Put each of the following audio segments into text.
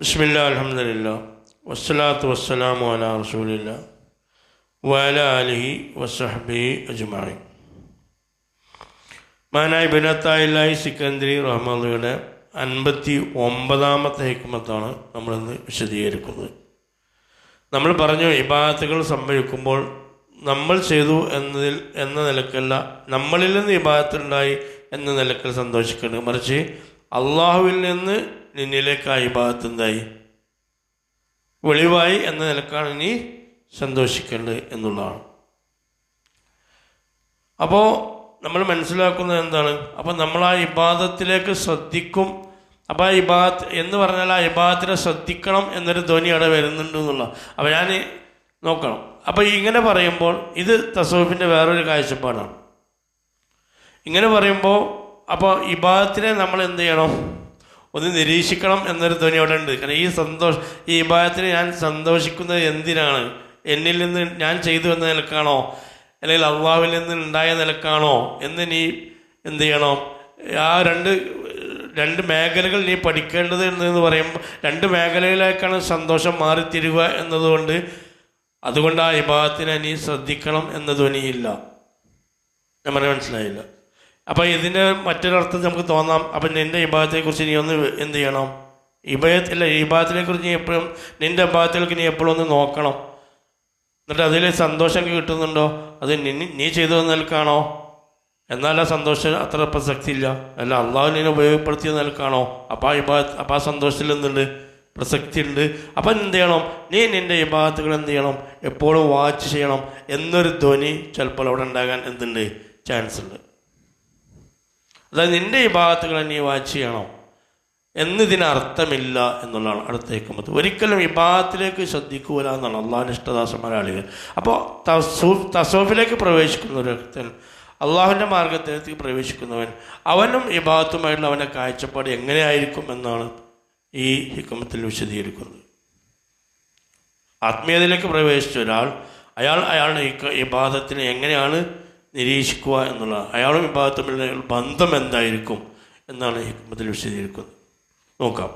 ബിസ്മില്ല അലഹമില്ല വസ്സലാത്തു വസ്സലാമു അല റസൂലില്ല വല അലിഹി വസഹബി അജ്മായി മാനായി ബിനത്തായില്ലായി സിക്കന്ദ്രി റഹ്മാദിയുടെ അൻപത്തി ഒമ്പതാമത്തെ ഹിക്മത്താണ് നമ്മളിന്ന് വിശദീകരിക്കുന്നത്. നമ്മൾ പറഞ്ഞു ഇബാദത്തുകൾ സംഭവിക്കുമ്പോൾ നമ്മൾ ചെയ്തു എന്നതിൽ എന്ന നിലക്കല്ല നമ്മളിൽ നിന്ന് ഇബാദത്തുണ്ടായി എന്ന നിലക്കൽ സന്തോഷിക്കേണ്ടത്. മറിച്ച് അള്ളാഹുവിൽ നിന്ന് നിന്നിലേക്ക് ആ ഇബാദത്ത് എന്തായി വെളിവായി എന്ന നിലക്കാണ് ഇനി സന്തോഷിക്കേണ്ടത് എന്നുള്ളതാണ്. അപ്പോൾ നമ്മൾ മനസ്സിലാക്കുന്നത് എന്താണ്? അപ്പോൾ നമ്മൾ ആ ഇബാദത്തിലേക്ക് ശ്രദ്ധിക്കും. അപ്പോൾ ആ ഇബാദത്ത് എന്ന് പറഞ്ഞാൽ ആ ഇബാദത്തിനെ ശ്രദ്ധിക്കണം എന്നൊരു ധ്വനി അവിടെ വരുന്നുണ്ട് എന്നുള്ള അപ്പോൾ ഞാൻ നോക്കണം. അപ്പോൾ ഇങ്ങനെ പറയുമ്പോൾ ഇത് തസൂഫിന്റെ വേറൊരു കാഴ്ചപ്പാടാണ്. ഇങ്ങനെ പറയുമ്പോൾ അപ്പോൾ ഇബാദത്തിനെ നമ്മൾ എന്ത് ചെയ്യണം? ഒന്ന് നിരീക്ഷിക്കണം എന്നൊരു ധ്വനി അവിടെ ഉണ്ട്. കാരണം ഈ സന്തോഷം ഈ വിഭാഗത്തിന് ഞാൻ സന്തോഷിക്കുന്നത് എന്തിനാണ്? എന്നിൽ നിന്ന് ഞാൻ ചെയ്തു എന്ന നിലക്കാണോ? അല്ലെങ്കിൽ അള്ളാവിൽ നിന്ന് ഉണ്ടായ നിലക്കാണോ? എന്ന് നീ എന്ത് ചെയ്യണം? ആ രണ്ട് രണ്ട് മേഖലകൾ നീ പഠിക്കേണ്ടത് എന്ന് പറയുമ്പോൾ രണ്ട് മേഖലയിലേക്കാണ് സന്തോഷം മാറിത്തിരിക എന്നതുകൊണ്ട് അതുകൊണ്ട് ആ വിഭാഗത്തിനെ നീ ശ്രദ്ധിക്കണം എന്ന ധ്വനിയില്ല. ഞാൻ മനസ്സിലായില്ല. അപ്പം ഇതിന്റെ മറ്റൊരർത്ഥം നമുക്ക് തോന്നാം അപ്പം നിന്റെ വിഭാഗത്തെക്കുറിച്ച് നീ ഒന്ന് എന്ത് ചെയ്യണം? ഇബയത്തില്ല വിഭാഗത്തിനെക്കുറിച്ച് വിഭാഗത്തിനെ കുറിച്ച് നീ എപ്പോഴും നിന്റെ വിഭാഗത്തിലേക്ക് നീ എപ്പോഴും ഒന്ന് നോക്കണം. എന്നിട്ട് അതിൽ സന്തോഷം കിട്ടുന്നുണ്ടോ? അത് നീ ചെയ്തു നിൽക്കാണോ എന്നാൽ ആ സന്തോഷം അത്ര പ്രസക്തി ഇല്ല അല്ല അള്ളാഹു നിന്നെ ഉപയോഗപ്പെടുത്തിയ നിൽക്കാണോ അപ്പോൾ ആ വിഭാഗ അപ്പോൾ ആ സന്തോഷത്തിൽ എന്തുണ്ട്? പ്രസക്തി ഉണ്ട് അപ്പം എന്ത് ചെയ്യണം? നീ നിന്റെ വിഭാഗത്തുകൾ എന്ത് ചെയ്യണം? എപ്പോഴും വാച്ച് ചെയ്യണം. എന്നൊരു ധ്വനി ചിലപ്പോൾ അവിടെ ഉണ്ടാകാൻ എന്തുണ്ട്? ചാൻസ് ഉണ്ട്. അതായത് നിന്റെ വിഭാഗത്തുകൾ നീ വാച്ച് ചെയ്യണം എന്നിതിനർത്ഥമില്ല എന്നുള്ളതാണ് അടുത്തേക്ക് അടുത്തേക്കുമ്പോൾ ഒരിക്കലും വിഭാഗത്തിലേക്ക് ശ്രദ്ധിക്കൂല എന്നാണ് അള്ളാഹിന് ഇഷ്ടദാസന്മാർ ആളുകൾ അപ്പോൾ തസൂഫ് തസോഫിലേക്ക് പ്രവേശിക്കുന്ന ഒരു വ്യക്തൻ അള്ളാഹുവിന്റെ മാർഗത്തിലേക്ക് പ്രവേശിക്കുന്നവൻ അവനും വിഭാഗത്തുമായിട്ടുള്ള അവന്റെ കാഴ്ചപ്പാട് എങ്ങനെയായിരിക്കും എന്നാണ് ഈ ഹിക്കമത്തിൽ വിശദീകരിക്കുന്നത്. ആത്മീയതയിലേക്ക് പ്രവേശിച്ച ഒരാൾ അയാൾ അയാളുടെ ഈ വിഭാഗത്തിനെ എങ്ങനെയാണ് നിരീക്ഷിക്കുക എന്നുള്ള അയാളും വിഭാഗത്തുമുള്ള ബന്ധം എന്തായിരിക്കും എന്നാണ് ഹിക്മത്തിൽ വിശദീകരിക്കുന്നത്. നോക്കാം.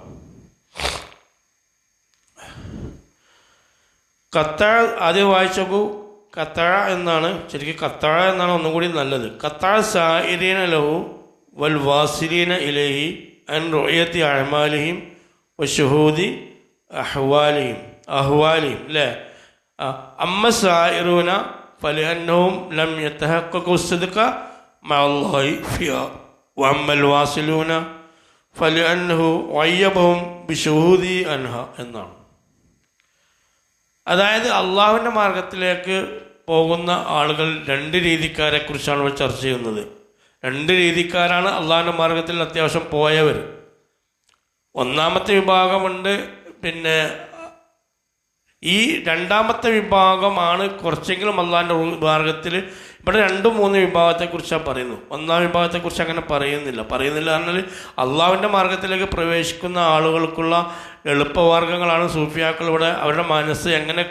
കത്താഴ ആദ്യം വായിച്ചപ്പോൾ കത്താഴ എന്നാണ് ശരിക്കും കത്താഴ എന്നാണ് ഒന്നും കൂടി നല്ലത്. കത്താഴ സായിരീന ലഹു വൽ വാസിലീന ഇലഹി അൻ റോയത്തി അഹ്മാലിഹിം വഷഹൂദി അഹ്വാലിഹിം അഹ്വാലിഹിം അല്ലേ അമ്മ സായിറൂന ഫലിഅന്നഹും ലം യത്തഹഖഖു സിദ്ഖ മഅല്ലാഹി ഫിയ വഅമ്മൽ വാസിലൂന ഫലിഅന്നഹു വയ്യബഹും ബിഷുഹൂദി അൻഹ എന്നാണ്. അതായത് അള്ളാഹുവിന്റെ മാർഗത്തിലേക്ക് പോകുന്ന ആളുകൾ രണ്ട് രീതിക്കാരെ കുറിച്ചാണ് ഇവിടെ ചർച്ച ചെയ്യുന്നത്. രണ്ട് രീതിക്കാരാണ് അള്ളാഹുവിന്റെ മാർഗത്തിൽ അത്യാവശ്യം പോയവർ. ഒന്നാമത്തെ വിഭാഗമുണ്ട് പിന്നെ ഈ രണ്ടാമത്തെ വിഭാഗമാണ് കുറച്ചെങ്കിലും അള്ളാഹിന്റെ മാർഗത്തിൽ ഇവിടെ രണ്ടും മൂന്ന് വിഭാഗത്തെക്കുറിച്ചാണ് പറയുന്നു. ഒന്നാം വിഭാഗത്തെക്കുറിച്ച് അങ്ങനെ പറയുന്നില്ല. പറയുന്നില്ല പറഞ്ഞാൽ അള്ളാഹുവിന്റെ മാർഗത്തിലേക്ക് പ്രവേശിക്കുന്ന ആളുകൾക്കുള്ള എളുപ്പമാർഗങ്ങളാണ് സൂഫിയാക്കൾ ഇവിടെ അവരുടെ മനസ്സ് എങ്ങനെ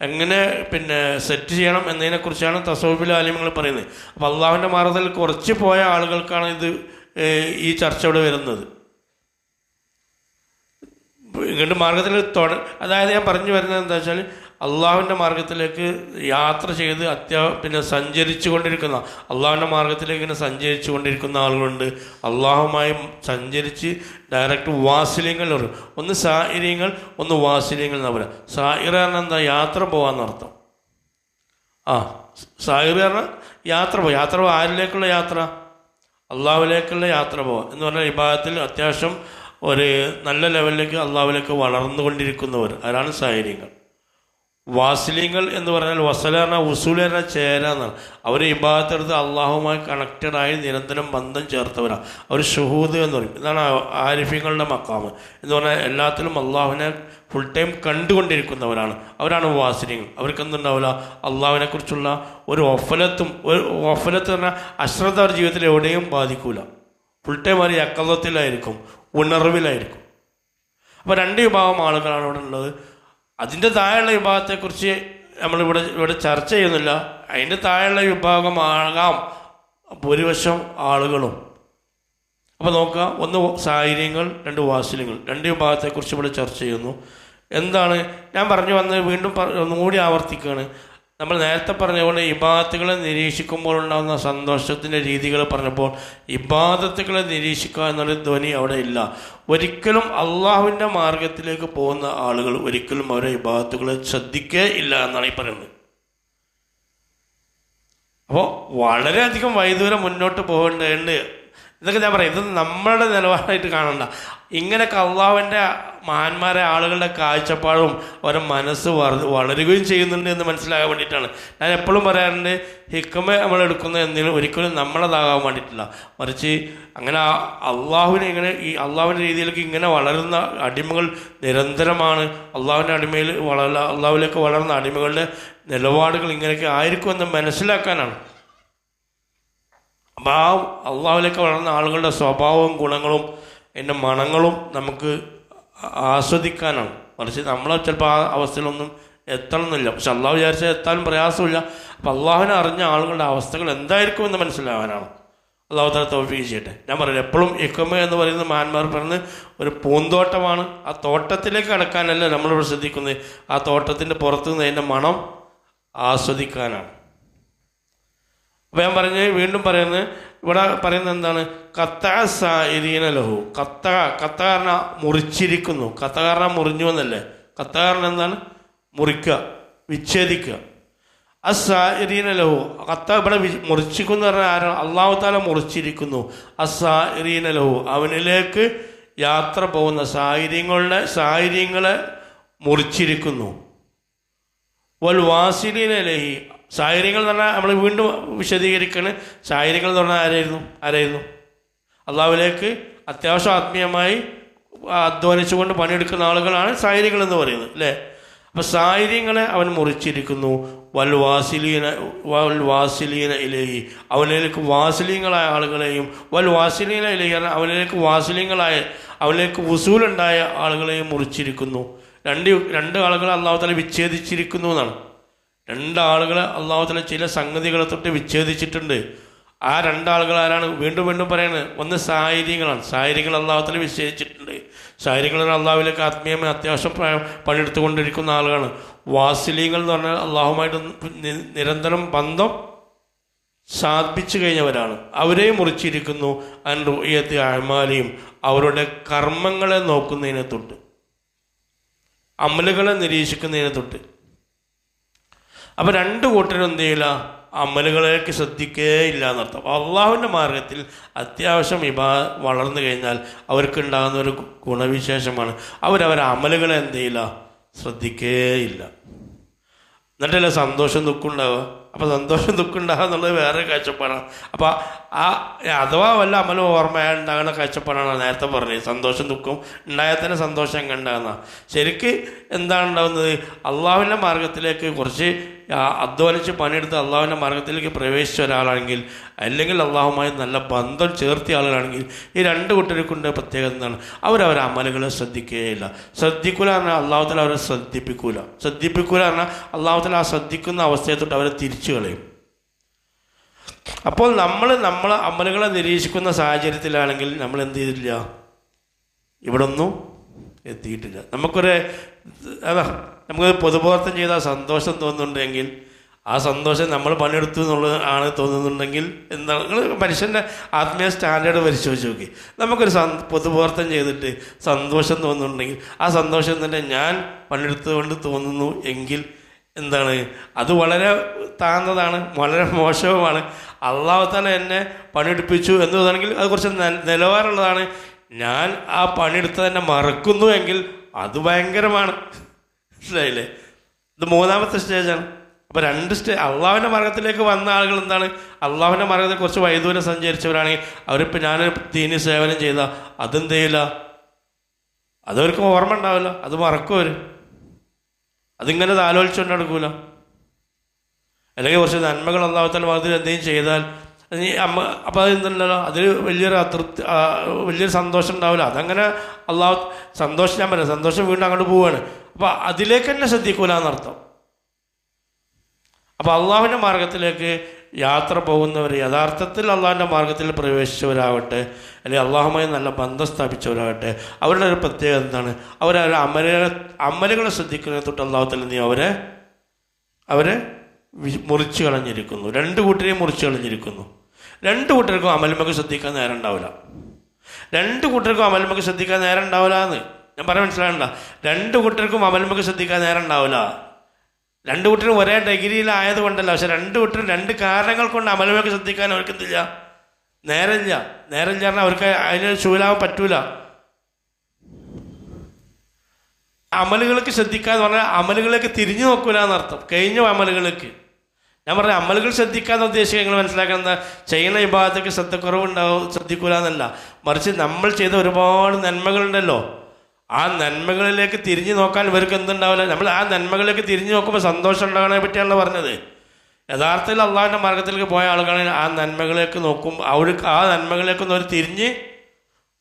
എങ്ങനെ പിന്നെ സെറ്റ് ചെയ്യണം എന്നതിനെക്കുറിച്ചാണ് തസോഫിൽ ആലിമങ്ങൾ പറയുന്നത്. അപ്പോൾ അള്ളാഹുവിന്റെ മാർഗത്തിൽ കുറച്ച് പോയ ആളുകൾക്കാണ് ഇത് ഈ ചർച്ച ഇവിടെ വരുന്നത്. ഇങ്ങോട്ട് മാർഗത്തിൽ തുട അതായത് ഞാൻ പറഞ്ഞു വരുന്നത് എന്താ വെച്ചാൽ അള്ളാഹുവിന്റെ മാർഗത്തിലേക്ക് യാത്ര ചെയ്ത് അത്യാ പിന്നെ സഞ്ചരിച്ചു കൊണ്ടിരിക്കുന്ന അള്ളാഹുവിന്റെ മാർഗത്തിലേക്ക് ഇങ്ങനെ സഞ്ചരിച്ചു കൊണ്ടിരിക്കുന്ന ആളുകളുണ്ട്. അള്ളാഹുമായി സഞ്ചരിച്ച് ഡയറക്റ്റ് വാസില്യങ്ങൾ പറയും. ഒന്ന് സാഹര്യങ്ങൾ ഒന്ന് വാസില്യങ്ങൾ എന്ന് പറയാം. സാഹിറ പറഞ്ഞാൽ എന്താ? യാത്ര പോകാമെന്നർത്ഥം ആ സാഹിറ പറഞ്ഞാൽ യാത്ര പോകും യാത്ര ആരിലേക്കുള്ള യാത്ര? അള്ളാഹുവിലേക്കുള്ള യാത്ര പോകാം എന്ന് പറഞ്ഞാൽ വിഭാഗത്തിൽ അത്യാവശ്യം ഒരു നല്ല ലെവലിലേക്ക് അള്ളാവിലേക്ക് വളർന്നുകൊണ്ടിരിക്കുന്നവർ. അതാണ് സാഹചര്യങ്ങൾ. വാസിലിങ്ങൾ എന്ന് പറഞ്ഞാൽ വസലന പറഞ്ഞാൽ ഉസൂൽ പറഞ്ഞാൽ ചേര എന്നാണ് അവർ ഈ ഭാഗത്തെടുത്ത് അള്ളാഹുമായി കണക്റ്റഡായി നിരന്തരം ബന്ധം ചേർത്തവരാണ് അവർ ഷുഹൂദ് എന്ന് പറയും. ഇതാണ് ആരിഫ്യങ്ങളുടെ മക്കാമ് എന്ന് പറഞ്ഞാൽ എല്ലാത്തിലും അള്ളാഹുവിനെ ഫുൾ ടൈം കണ്ടുകൊണ്ടിരിക്കുന്നവരാണ്. അവരാണ് വാസിലിങ്ങൾ. അവർക്ക് എന്തുണ്ടാവില്ല അള്ളാഹുവിനെ കുറിച്ചുള്ള ഒരു ഒഫലത്തും ഒരു ഒഫലത്ത് പറഞ്ഞാൽ അശ്രദ്ധ അവർ ജീവിതത്തിൽ എവിടെയും ബാധിക്കൂല. ഫുൾ ടൈം അവർ ഉണർവിലായിരിക്കും. അപ്പോൾ രണ്ട് വിഭാഗം ആളുകളാണ് ഇവിടെ ഉള്ളത്. അതിന്റെ താഴെയുള്ള വിഭാഗത്തെക്കുറിച്ച് നമ്മളിവിടെ ഇവിടെ ചർച്ച ചെയ്യുന്നില്ല. അതിന്റെ താഴെയുള്ള വിഭാഗമാകാം ഭൂരിപക്ഷം ആളുകളും. അപ്പോൾ നോക്കുക ഒന്ന് സാഹചര്യങ്ങൾ രണ്ട് വാസല്യങ്ങൾ രണ്ട് വിഭാഗത്തെക്കുറിച്ച് ഇവിടെ ചർച്ച ചെയ്യുന്നു. എന്താണ്? ഞാൻ പറഞ്ഞു വന്നത് വീണ്ടും ഒന്നുകൂടി ആവർത്തിക്കുകയാണ്. നമ്മൾ നേരത്തെ പറഞ്ഞ പോലെ ഇബാദത്തുകളെ നിരീക്ഷിക്കുമ്പോൾ ഉണ്ടാകുന്ന സന്തോഷത്തിന്റെ രീതികൾ പറഞ്ഞപ്പോൾ ഇബാദത്തുകളെ നിരീക്ഷിക്കുക എന്നൊരു ധ്വനി അവിടെ ഇല്ല. ഒരിക്കലും അള്ളാഹുവിന്റെ മാർഗത്തിലേക്ക് പോകുന്ന ആളുകൾ ഒരിക്കലും അവരെ ഇബാദത്തുകളെ ശ്രദ്ധിക്കേ ഇല്ല എന്നാണ് ഈ പറയുന്നത്. അപ്പോൾ വളരെയധികം വൈദൂരം മുന്നോട്ട് പോകേണ്ടതുണ്ട്. ഇതൊക്കെ ഞാൻ പറയാം. ഇത് നമ്മളുടെ നിലപാടായിട്ട് കാണണ്ട. ഇങ്ങനെയൊക്കെ അള്ളാഹുവിന്റെ മഹാന്മാരെ ആളുകളുടെ കാഴ്ചപ്പാടും അവരുടെ മനസ്സ് വള- വളരുകയും ചെയ്യുന്നുണ്ട് എന്ന് മനസ്സിലാകാൻ വേണ്ടിയിട്ടാണ്. ഞാൻ എപ്പോഴും പറയാറുണ്ട് ഹിക്കമ നമ്മൾ എടുക്കുന്ന എന്തെങ്കിലും ഒരിക്കലും നമ്മളതാകാൻ വേണ്ടിയിട്ടില്ല. മറിച്ച് അങ്ങനെ അള്ളാഹുവിനെ ഇങ്ങനെ ഈ അള്ളാഹുവിന്റെ രീതിയിലേക്ക് ഇങ്ങനെ വളരുന്ന അടിമകൾ നിരന്തരമാണ്. അള്ളാഹുവിന്റെ അടിമയിൽ വളര അള്ളാഹുവിലേക്ക് വളർന്ന അടിമകളുടെ നിലപാടുകൾ ഇങ്ങനെയൊക്കെ ആയിരിക്കുമെന്ന് മനസ്സിലാക്കാനാണ്. അപ്പോൾ ആ അള്ളാഹുലേക്ക് വളർന്ന ആളുകളുടെ സ്വഭാവവും ഗുണങ്ങളും എന്റെ മണങ്ങളും നമുക്ക് ആസ്വദിക്കാനാണ്. മറിച്ച് നമ്മൾ ചിലപ്പോൾ ആ അവസ്ഥയിലൊന്നും എത്തണമെന്നില്ല പക്ഷെ അള്ളാഹു വിചാരിച്ചാൽ എത്താനും പ്രയാസമില്ല അപ്പം അള്ളാഹുവിനെ അറിഞ്ഞ ആളുകളുടെ അവസ്ഥകൾ എന്തായിരിക്കും എന്ന് മനസ്സിലാവാനാണ്. അള്ളാഹു തല തോഫീക്ക് ചെയ്യട്ടെ. ഞാൻ പറയുന്നത് എപ്പോഴും ഇക്കമ എന്ന് പറയുന്നത് മാന്മാർ പറഞ്ഞ് ഒരു പൂന്തോട്ടമാണ്. ആ തോട്ടത്തിലേക്ക് കടക്കാനല്ല നമ്മളിവിടെ ശ്രദ്ധിക്കുന്നത്. ആ തോട്ടത്തിന്റെ പുറത്തുനിന്ന് അതിന്റെ മണം ആസ്വദിക്കാനാണ്. അപ്പോൾ ഞാൻ പറഞ്ഞ് വീണ്ടും പറയുന്നത് ഇവിടെ പറയുന്നത് എന്താണ്? കത്ത ലഹു. കത്ത കത്ത കാരണം മുറിച്ചിരിക്കുന്നു. കത്ത കാരണം മുറിഞ്ഞു എന്നല്ലേ? കത്ത കാരണം എന്താണ്? മുറിക്കുക വിച്ഛേദിക്കുക. അസായിരീന ലഹു. കത്ത ഇവിടെ മുറിച്ചിരിക്കുന്നു പറഞ്ഞാൽ ആരാണ് അള്ളാഹു താല മുറിച്ചിരിക്കുന്നു. അസായിരീന ലഹു. അവനിലേക്ക് യാത്ര പോകുന്ന സാഹചര്യങ്ങളുടെ സാഹചര്യങ്ങളെ മുറിച്ചിരിക്കുന്നു. വൽ വാസിലീന ലഹി സാഹചര്യങ്ങൾ എന്ന് പറഞ്ഞാൽ നമ്മൾ വീണ്ടും വിശദീകരിക്കുകയാണ് സാഹചര്യങ്ങൾ എന്ന് പറഞ്ഞാൽ ആരായിരുന്നു? ആരായിരുന്നു? അള്ളാഹുലേക്ക് അത്യാവശ്യം ആത്മീയമായി അധ്വാനിച്ചുകൊണ്ട് പണിയെടുക്കുന്ന ആളുകളാണ് സാഹചര്യങ്ങൾ എന്ന് പറയുന്നത് അല്ലേ? അപ്പോൾ സാഹചര്യങ്ങളെ അവൻ മുറിച്ചിരിക്കുന്നു. വൽ വാസിലീന വൽ വാസിലീന ഇലഹി. അവനിലേക്ക് വാസിലീങ്ങളായ ആളുകളെയും വൽ വാസിലീന പറഞ്ഞാൽ അവനിലേക്ക് വാസിലീങ്ങളായ അവനിലേക്ക് വസൂലുണ്ടായ ആളുകളെയും മുറിച്ചിരിക്കുന്നു. രണ്ട് രണ്ട് ആളുകളെ അള്ളാഹുതല വിച്ഛേദിച്ചിരിക്കുന്നു എന്നാണ്. രണ്ടാളുകളെ അള്ളാഹുതല ചില സംഗതികളെ തൊട്ട് വിച്ഛേദിച്ചിട്ടുണ്ട്. ആ രണ്ടാളുകൾ ആരാണ്? വീണ്ടും വീണ്ടും പറയുന്നത് ഒന്ന് സാഹചര്യങ്ങളാണ് സാഹചര്യങ്ങൾ അള്ളാഹുതല വിച്ഛേദിച്ചിട്ടുണ്ട്. സാഹചര്യങ്ങൾ അള്ളാഹുവിലേക്ക് ആത്മീയമായി അത്യാവശ്യം പണിയെടുത്തുകൊണ്ടിരിക്കുന്ന ആളുകളാണ്. വാസിലീങ്ങൾ എന്ന് പറഞ്ഞാൽ അള്ളാഹുമായിട്ട് നിരന്തരം ബന്ധം സാധിപ്പിച്ചു കഴിഞ്ഞവരാണ്. അവരെ മുറിച്ചിരിക്കുന്നു. അൻ റുയത്ത് അഴമാലിയും അവരുടെ കർമ്മങ്ങളെ നോക്കുന്നതിനെ തൊട്ട്. അമലുകളെ നിരീക്ഷിക്കുന്നതിനെ തൊട്ട്. അപ്പം രണ്ട് കൂട്ടരും എന്ത് ചെയ്യില്ല? അമലുകളേക്ക് ഇല്ല എന്നർത്ഥം അപ്പോൾ അള്ളാഹുവിന്റെ മാർഗത്തിൽ അത്യാവശ്യം ഇബാ വളർന്നു കഴിഞ്ഞാൽ അവർക്ക് ഉണ്ടാകുന്ന ഒരു ഗുണവിശേഷമാണ്. അവരവരെ അമലുകളെ എന്ത് ചെയ്യില്ല? ഇല്ല എന്നിട്ടല്ലേ സന്തോഷം ദുഃഖം ഉണ്ടാവുക? അപ്പോൾ സന്തോഷം ദുഃഖം ഉണ്ടാകുക എന്നുള്ളത് വേറെ കാഴ്ചപ്പാടാണ്. അപ്പോൾ ആ അഥവാ വല്ല അമലും ഓർമ്മ ഉണ്ടാകുന്ന കാഴ്ചപ്പാടാണ് നേരത്തെ പറഞ്ഞത്. സന്തോഷം ദുഃഖം ഉണ്ടായാൽ തന്നെ സന്തോഷം ഉണ്ടാകുന്ന ശരിക്ക് എന്താണ് ഉണ്ടാകുന്നത്? അള്ളാഹുവിന്റെ മാർഗത്തിലേക്ക് കുറച്ച് അധ്വാനിച്ച് പണിയെടുത്ത് അള്ളാഹുവിന്റെ മാർഗത്തിലേക്ക് പ്രവേശിച്ച ഒരാളാണെങ്കിൽ അല്ലെങ്കിൽ അള്ളാഹുമായി നല്ല ബന്ധം ചേർത്തിയ ആളുകളാണെങ്കിൽ ഈ രണ്ട് കുട്ടികൾക്കുണ്ട് പ്രത്യേകത എന്താണ്? അവരവരെ അമലുകളെ ശ്രദ്ധിക്കുകയില്ല ശ്രദ്ധിക്കൂല പറഞ്ഞാൽ അള്ളാഹുത്തല അവരെ ശ്രദ്ധിപ്പിക്കൂല. ശ്രദ്ധിപ്പിക്കൂല പറഞ്ഞാൽ അള്ളാഹുത്തല ആ ശ്രദ്ധിക്കുന്ന അവസ്ഥയെ തൊട്ട് അവരെ തിരിച്ചു കളയും. അപ്പോൾ നമ്മൾ നമ്മൾ അമലുകളെ നിരീക്ഷിക്കുന്ന സാഹചര്യത്തിലാണെങ്കിൽ നമ്മൾ എന്ത് ചെയ്തില്ല? ഇവിടെ ഒന്നും എത്തിയിട്ടില്ല. നമുക്കൊരു അതാ നമുക്ക് പൊതുബോധം ചെയ്താൽ സന്തോഷം തോന്നുന്നുണ്ടെങ്കിൽ ആ സന്തോഷം നമ്മൾ പണിയെടുത്തു എന്നുള്ളത് ആണ് തോന്നുന്നുണ്ടെങ്കിൽ എന്താണ്? നിങ്ങൾ മനുഷ്യന്റെ ആത്മീയ സ്റ്റാൻഡേർഡ് പരിശോധിച്ച് നോക്കി. നമുക്കൊരു സന് പൊതുപോർത്തം ചെയ്തിട്ട് സന്തോഷം തോന്നുന്നുണ്ടെങ്കിൽ ആ സന്തോഷം തന്നെ ഞാൻ പണിയെടുത്തുകൊണ്ട് തോന്നുന്നു എങ്കിൽ എന്താണ്? അത് വളരെ താഴ്ന്നതാണ് വളരെ മോശവുമാണ്. അള്ളാഹു തന്നെ എന്നെ പണിയെടുപ്പിച്ചു എന്ന് തോന്നുകയാണെങ്കിൽ അത് കുറച്ച് നിലവാരമുള്ളതാണ്. ഞാൻ ആ പണിയെടുത്ത് തന്നെ മറക്കുന്നു എങ്കിൽ അത് ഭയങ്കരമാണ്. മനസ്സിലായില്ലേ? ഇത് മൂന്നാമത്തെ സ്റ്റേജാണ് അപ്പോൾ രണ്ട് സ്റ്റേ അള്ളാഹുവിന്റെ മാർഗത്തിലേക്ക് വന്ന ആളുകൾ എന്താണ്? അള്ളാഹുവിന്റെ മാർഗത്തിൽ കുറച്ച് വൈദൂരം സഞ്ചരിച്ചവരാണെങ്കിൽ അവരിപ്പോൾ ഞാൻ തീനി സേവനം ചെയ്ത അതെന്ത് ചെയ്യില്ല? അതവർക്ക് ഓർമ്മ ഉണ്ടാവില്ല. അത് മറക്കും അവർ അതിങ്ങനെ ആലോചിച്ചുകൊണ്ട് നടക്കൂല. അല്ലെങ്കിൽ കുറച്ച് നന്മകൾ അള്ളാഹുത്തല മാർഗത്തിൽ എന്തെങ്കിലും ചെയ്താൽ അമ്മ അപ്പോൾ അതെന്തല്ലോ അതിൽ വലിയൊരു അതൃപ്തി വലിയൊരു സന്തോഷം ഉണ്ടാവില്ല. അതങ്ങനെ അള്ളാഹു സന്തോഷം ഞാൻ പറയാം സന്തോഷം വീണ്ടും അങ്ങോട്ട് പോവുകയാണ് അപ്പോൾ അതിലേക്ക് തന്നെ ശ്രദ്ധിക്കൂല എന്നർത്ഥം. അപ്പോൾ അള്ളാഹുവിന്റെ മാർഗത്തിലേക്ക് യാത്ര പോകുന്നവർ യഥാർത്ഥത്തിൽ അള്ളാഹുവിന്റെ മാർഗത്തിൽ പ്രവേശിച്ചവരാവട്ടെ അല്ലെങ്കിൽ അള്ളാഹുമായി നല്ല ബന്ധം സ്ഥാപിച്ചവരാകട്ടെ അവരുടെ ഒരു പ്രത്യേകത എന്താണ്? അവരവരുടെ അമലുകളെ അമലുകളെ ശ്രദ്ധിക്കുന്നതിനെ തൊട്ട് അള്ളാഹുത്തിൽ നീ അവരെ അവരെ മുറിച്ച് കളഞ്ഞിരിക്കുന്നു. രണ്ട് കൂട്ടരെയും മുറിച്ച് കളഞ്ഞിരിക്കുന്നു. രണ്ട് കൂട്ടർക്കും അമൽമക്ക് ശ്രദ്ധിക്കാൻ നേരം ഉണ്ടാവില്ല. രണ്ട് കൂട്ടർക്കും അമൽമക്ക് ശ്രദ്ധിക്കാൻ നേരം ഉണ്ടാവില്ല എന്ന് ഞാൻ പറയാൻ മനസ്സിലാകണ്ട. രണ്ട് കൂട്ടർക്കും അമൽമക്ക് ശ്രദ്ധിക്കാൻ നേരം ഉണ്ടാവില്ല. രണ്ട് കൂട്ടരും ഒരേ ഡിഗ്രിയിലായത് കൊണ്ടല്ല. പക്ഷെ രണ്ട് കൂട്ടരും രണ്ട് കാരണങ്ങൾ കൊണ്ട് അമൽമക്ക് ശ്രദ്ധിക്കാൻ അവർക്ക് എന്തില്ല നേരമില്ല. നേരമില്ല പറഞ്ഞാൽ അവർക്ക് അതിന് ശൂലാവാൻ പറ്റൂല. അമലുകൾക്ക് ശ്രദ്ധിക്കാന്ന് പറഞ്ഞാൽ അമലുകളൊക്കെ തിരിഞ്ഞു നോക്കൂല എന്നർത്ഥം കഴിഞ്ഞ അമലുകൾക്ക്. ഞാൻ പറഞ്ഞ അമലുകൾ ശ്രദ്ധിക്കാന്ന് ഉദ്ദേശിക്കുക നിങ്ങൾ മനസ്സിലാക്കുന്നത് ചെയ്യുന്ന വിഭാഗത്തേക്ക് ശ്രദ്ധക്കുറവുണ്ടാവും ശ്രദ്ധിക്കൂല എന്നല്ല മറിച്ച് നമ്മൾ ചെയ്ത ഒരുപാട് നന്മകളുണ്ടല്ലോ. ആ നന്മകളിലേക്ക് തിരിഞ്ഞു നോക്കാൻ ഇവർക്ക് എന്തുണ്ടാവില്ല? നമ്മൾ ആ നന്മകളിലേക്ക് തിരിഞ്ഞു നോക്കുമ്പോൾ സന്തോഷം ഉണ്ടാകണെ പറ്റിയാണല്ലോ പറഞ്ഞത്. യഥാർത്ഥത്തിൽ അള്ളാഹിന്റെ മാർഗത്തിലേക്ക് പോയ ആളുകളെ ആ നന്മകളിലേക്ക് നോക്കും അവർക്ക് ആ നന്മകളിലേക്കൊന്നും അവർ തിരിഞ്ഞ്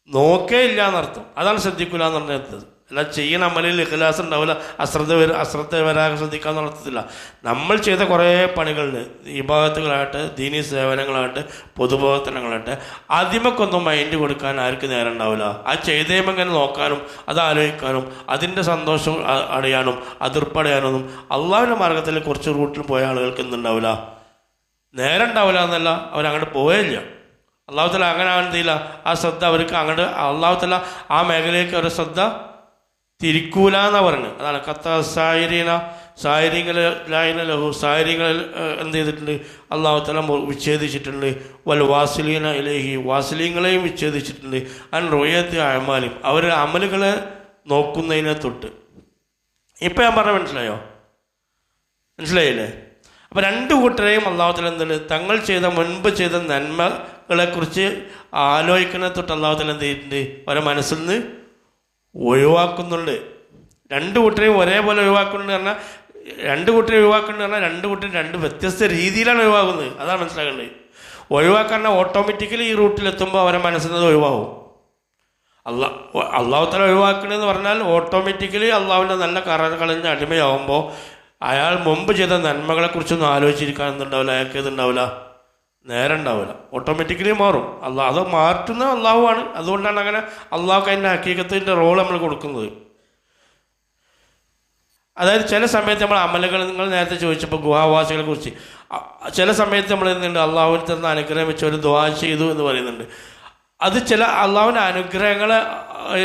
നോക്കേ ഇല്ല എന്നർത്ഥം. അതാണ് ശ്രദ്ധിക്കില്ല എന്ന് പറഞ്ഞത് അല്ല ചെയ്യുന്ന അമലിൽ ഇഖലാസ് ഉണ്ടാവില്ല അശ്രദ്ധ വരും അശ്രദ്ധ വരാൻ ശ്രദ്ധിക്കാൻ നടത്തത്തില്ല. നമ്മൾ ചെയ്ത കുറേ പണികളുണ്ട് വിഭാഗത്തുകളായിട്ട് ദീനി സേവനങ്ങളായിട്ട് പൊതുപ്രവർത്തനങ്ങളായിട്ട് അതിമക്കൊന്നും മൈൻഡ് കൊടുക്കാൻ ആർക്കും നേരം ഉണ്ടാവില്ല. ആ ചെയ്തേം ഇങ്ങനെ നോക്കാനും അത് ആലോചിക്കാനും അതിന്റെ സന്തോഷം അടയാനും അതിർപ്പടയാനൊന്നും അള്ളാഹുവിന്റെ മാർഗത്തിൽ കുറച്ച് റൂട്ടിൽ പോയ ആളുകൾക്ക് എന്തുണ്ടാവില്ല നേരം ഉണ്ടാവില്ല എന്നല്ല അവരങ്ങോട്ട് പോയേയില്ല അള്ളാഹുത്തല അങ്ങനെ എന്തില്ല ആ ശ്രദ്ധ അവർക്ക് അങ്ങോട്ട് അള്ളാഹുത്തല ആ മേഖലയിലേക്ക് അവരുടെ ശ്രദ്ധ തിരിക്കൂല എന്നാ പറഞ്ഞു. അതാണ് കത്ത സായരീന ലൈന ലഹു സായിരീങ്ങൾ എന്ത് ചെയ്തിട്ടുണ്ട്? അള്ളാഹുത്തല വിച്ഛേദിച്ചിട്ടുണ്ട്. വൽ വാസിലീന ഇലേഹി വാസിലീങ്ങളെയും വിച്ഛേദിച്ചിട്ടുണ്ട്. അൻ റോയത്തെ അഴമാലും അവർ അമലുകളെ നോക്കുന്നതിനെ തൊട്ട്. ഇപ്പം ഞാൻ പറഞ്ഞ മനസ്സിലായോ? മനസ്സിലായില്ലേ? അപ്പോൾ രണ്ട് കൂട്ടരെയും അള്ളാഹുത്തല എന്തുണ്ട് തങ്ങൾ ചെയ്ത മുൻപ് ചെയ്ത നന്മകളെക്കുറിച്ച് ആലോചിക്കുന്ന തൊട്ട് അള്ളാഹുത്തല എന്ത് ചെയ്തിട്ടുണ്ട്? അവരെ മനസ്സിൽ നിന്ന് ഒഴിവാക്കുന്നുണ്ട്. രണ്ട് കൂട്ടരെയും ഒരേപോലെ ഒഴിവാക്കുന്നുണ്ട് പറഞ്ഞാൽ രണ്ട് കൂട്ടരെ ഒഴിവാക്കുന്നുണ്ട് പറഞ്ഞാൽ രണ്ട് കൂട്ടരും രണ്ട് വ്യത്യസ്ത രീതിയിലാണ് ഒഴിവാക്കുന്നത്. അതാണ് മനസ്സിലാക്കേണ്ടത്. ഒഴിവാക്കാൻ ഓട്ടോമാറ്റിക്കലി ഈ റൂട്ടിലെത്തുമ്പോൾ അവരെ മനസ്സിൽ നിന്ന് ഒഴിവാകും അള്ളാ അള്ളാഹുത്തല തല ഒഴിവാക്കണമെന്ന് പറഞ്ഞാൽ ഓട്ടോമാറ്റിക്കലി അള്ളാഹുവിന്റെ നല്ല കറകളിന്റെ അടിമയാകുമ്പോൾ അയാൾ മുമ്പ് ചെയ്ത നന്മകളെക്കുറിച്ചൊന്നും ആലോചിച്ചിരിക്കാൻ എന്തുണ്ടാവില്ല അയാൾക്ക് ഇതുണ്ടാവില്ല. നേരം ഉണ്ടാവില്ല ഓട്ടോമാറ്റിക്കലി മാറും. അള്ളാഹ് അത് മാറ്റുന്ന അള്ളാഹുവാണ്. അതുകൊണ്ടാണ് അങ്ങനെ അള്ളാഹുക്ക് അതിന്റെ ഹക്കീകത്തിന്റെ റോൾ നമ്മൾ കൊടുക്കുന്നത്. അതായത് ചില സമയത്ത് നമ്മൾ അമലുകൾ നിങ്ങൾ നേരത്തെ ചോദിച്ചപ്പോൾ ഗുഹാവാസികളെ കുറിച്ച്. ചില സമയത്ത് നമ്മൾ എന്തുണ്ട്? അള്ളാഹുവിന് തന്ന അനുഗ്രഹം വെച്ച് ഒരു ദ്വാ ചെയ്തു എന്ന് പറയുന്നുണ്ട്. അത് ചില അള്ളാഹുവിന്റെ അനുഗ്രഹങ്ങളെ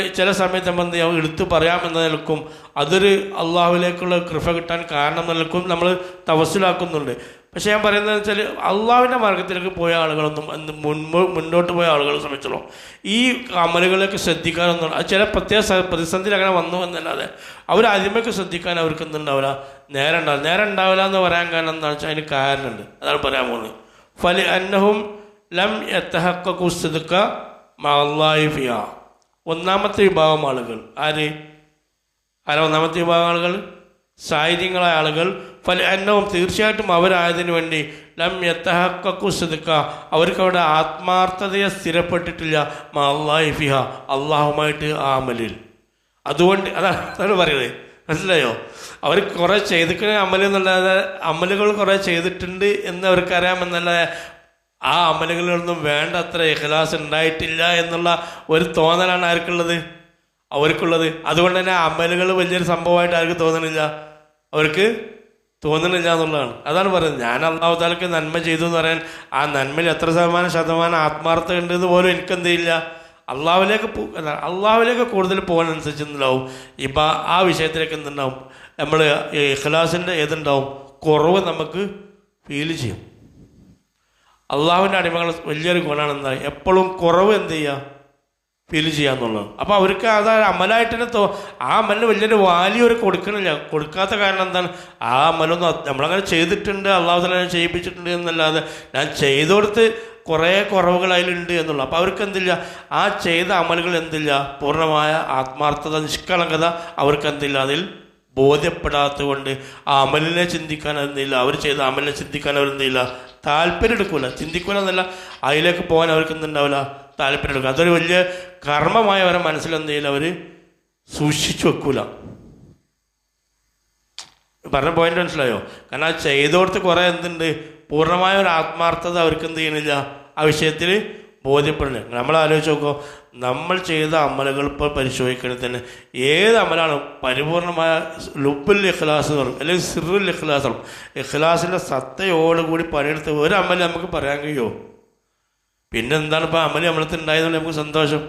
ചില സമയത്ത് നമ്മൾ എന്ത് ചെയ്യാം? എടുത്തു പറയാമെന്ന നിൽക്കും അതൊരു അള്ളാഹുവിലേക്കുള്ള കൃപ കിട്ടാൻ കാരണം നിൽക്കും നമ്മൾ തവസ്സിലാക്കുന്നുണ്ട്. പക്ഷേ ഞാൻ പറയുന്നത് വെച്ചാൽ അള്ളാഹുവിന്റെ മാർഗത്തിലേക്ക് പോയ ആളുകളൊന്നും മുൻപ് മുന്നോട്ട് പോയ ആളുകളെ സംബന്ധിച്ചോളം ഈ അമലുകളൊക്കെ ശ്രദ്ധിക്കാനൊന്നും ചില പ്രത്യേക പ്രതിസന്ധിയിൽ അങ്ങനെ വന്നു എന്നല്ലാതെ അവർ ആദ്യമൊക്കെ ശ്രദ്ധിക്കാൻ അവർക്ക് എന്തുണ്ടാവില്ല നേരം ഉണ്ടാവില്ല. നേരം ഉണ്ടാവില്ല എന്ന് പറയാൻ കാരണം എന്താണെന്ന് വെച്ചാൽ അതിന് കാരണമുണ്ട്. അതാണ് പറയാൻ പോകുന്നത്. ഫലി അന്നഹും ലം എത്തഹക്കുസ്തുക്ക സിദ്ക മല്ലായിഫിയ ഒന്നാമത്തെ വിഭാഗം ആളുകൾ. ആര്? ആരാ ഒന്നാമത്തെ വിഭാഗം ആളുകൾ? സാഹിത്യങ്ങളായ ആളുകൾ ഫല എന്നവും തീർച്ചയായിട്ടും അവരായതിനു വേണ്ടി ലം യത്തഹക്കു സിദ്ക അവർക്ക് അവിടെ ആത്മാർത്ഥതയെ സ്ഥിരപ്പെട്ടിട്ടില്ല. മല്ലാഹിഫിഹ അള്ളാഹുമായിട്ട് ആ അമലിൽ. അതുകൊണ്ട് അതാണ് പറയുന്നത്. മനസ്സിലായോ? അവർ കുറേ ചെയ്തിക്കുന്ന അമൽ എന്നല്ലാതെ അമലുകൾ കുറേ ചെയ്തിട്ടുണ്ട് എന്ന് അവർക്കറിയാമെന്നല്ല ആ അമലുകളിലൊന്നും വേണ്ട അത്ര ഇഖലാസ് ഉണ്ടായിട്ടില്ല എന്നുള്ള ഒരു തോന്നലാണ് ആർക്കുള്ളത്? അവർക്കുള്ളത്. അതുകൊണ്ട് തന്നെ അമലുകൾ വലിയൊരു സംഭവമായിട്ട് ആർക്ക് തോന്നണില്ല? അവർക്ക് തോന്നണില്ല എന്നുള്ളതാണ്. അതാണ് പറയുന്നത്. ഞാൻ അള്ളാഹുദാലക്ക് നന്മ ചെയ്തു എന്ന് പറയാൻ ആ നന്മയിൽ എത്ര ശതമാനം ശതമാനം ആത്മാർത്ഥത ഉണ്ട് എന്ന് പോലും എനിക്കെന്തില്ല അള്ളാഹുലേക്ക് പോ അള്ളാഹുലേക്ക് കൂടുതൽ പോകാനനുസരിച്ച് എന്തുണ്ടാവും? ഇപ്പം ആ വിഷയത്തിലേക്ക് എന്തുണ്ടാവും? നമ്മൾ ഇഖ്ലാസിന്റെ ഏതുണ്ടാവും? കുറവ് നമുക്ക് ഫീൽ ചെയ്യും. അള്ളാഹുവിന്റെ അടിമകൾ വലിയൊരു ഗുണമാണ് എന്താ എപ്പോഴും കുറവ് എന്ത് ചെയ്യുക ഫീൽ ചെയ്യാന്നുള്ളത്. അപ്പോൾ അവർക്ക് അത് അമലായിട്ട് തന്നെ തോ ആ അമലിന് വലിയൊരു വാല്യൂ അവർ കൊടുക്കണില്ല. കൊടുക്കാത്ത കാരണം എന്താണ്? ആ അമലൊന്നും നമ്മളങ്ങനെ ചെയ്തിട്ടുണ്ട് അള്ളാഹു തന്നെ ചെയ്യിപ്പിച്ചിട്ടുണ്ട് എന്നല്ലാതെ ഞാൻ ചെയ്തു കൊടുത്ത് കുറേ കുറവുകൾ അതിലുണ്ട് എന്നുള്ളു. അപ്പോൾ അവർക്ക് എന്തില്ല? ആ ചെയ്ത അമലുകൾ എന്തില്ല? പൂർണമായ ആത്മാർത്ഥത നിഷ്കളങ്കത അവർക്ക് എന്തില്ല? അതിൽ ബോധ്യപ്പെടാത്തത് കൊണ്ട് ആ അമലിനെ ചിന്തിക്കാൻ എന്തില്ല? അവർ ചെയ്ത അമലിനെ ചിന്തിക്കാൻ അവരെന്തില്ല താല്പര്യം എടുക്കൂല. ചിന്തിക്കൂല എന്നല്ല. അതിലേക്ക് പോകാൻ അവർക്ക് എന്തുണ്ടാവില്ല? താല്പര്യം എടുക്കുക അതൊരു വലിയ കർമ്മമായി അവരെ മനസ്സിലെന്തെങ്കിലും അവർ സൂക്ഷിച്ചു വെക്കൂല. പറഞ്ഞ പോയിന്റ് മനസ്സിലായോ? കാരണം ആ ചെയ്തോടത്ത് കുറേ എന്തുണ്ട്? പൂർണമായ ഒരു ആത്മാർത്ഥത അവർക്ക് എന്ത് ചെയ്യണില്ല. ആ വിഷയത്തിൽ ബോധ്യപ്പെടുന്നില്ല. നമ്മൾ ആലോചിച്ച് നോക്കുമോ നമ്മൾ ചെയ്ത അമലുകൾ ഇപ്പോൾ പരിശോധിക്കണമെങ്കിൽ തന്നെ ഏത് അമലാണ് പരിപൂർണമായ ലുബുൽ ഇഖ്ലാസ് എന്ന് പറയും അല്ലെങ്കിൽ സിറുൽ ഇഖ്ലാസ് ഇഖ്ലാസിന്റെ സത്തയോടുകൂടി പണിയെടുത്ത ഒരു അമൽ നമുക്ക് പറയാൻ കഴിയുമോ പിന്നെ എന്താണ് ഇപ്പോൾ അമൽ നമ്മളത്തിൽ ഉണ്ടായതുകൊണ്ട് നമുക്ക് സന്തോഷം.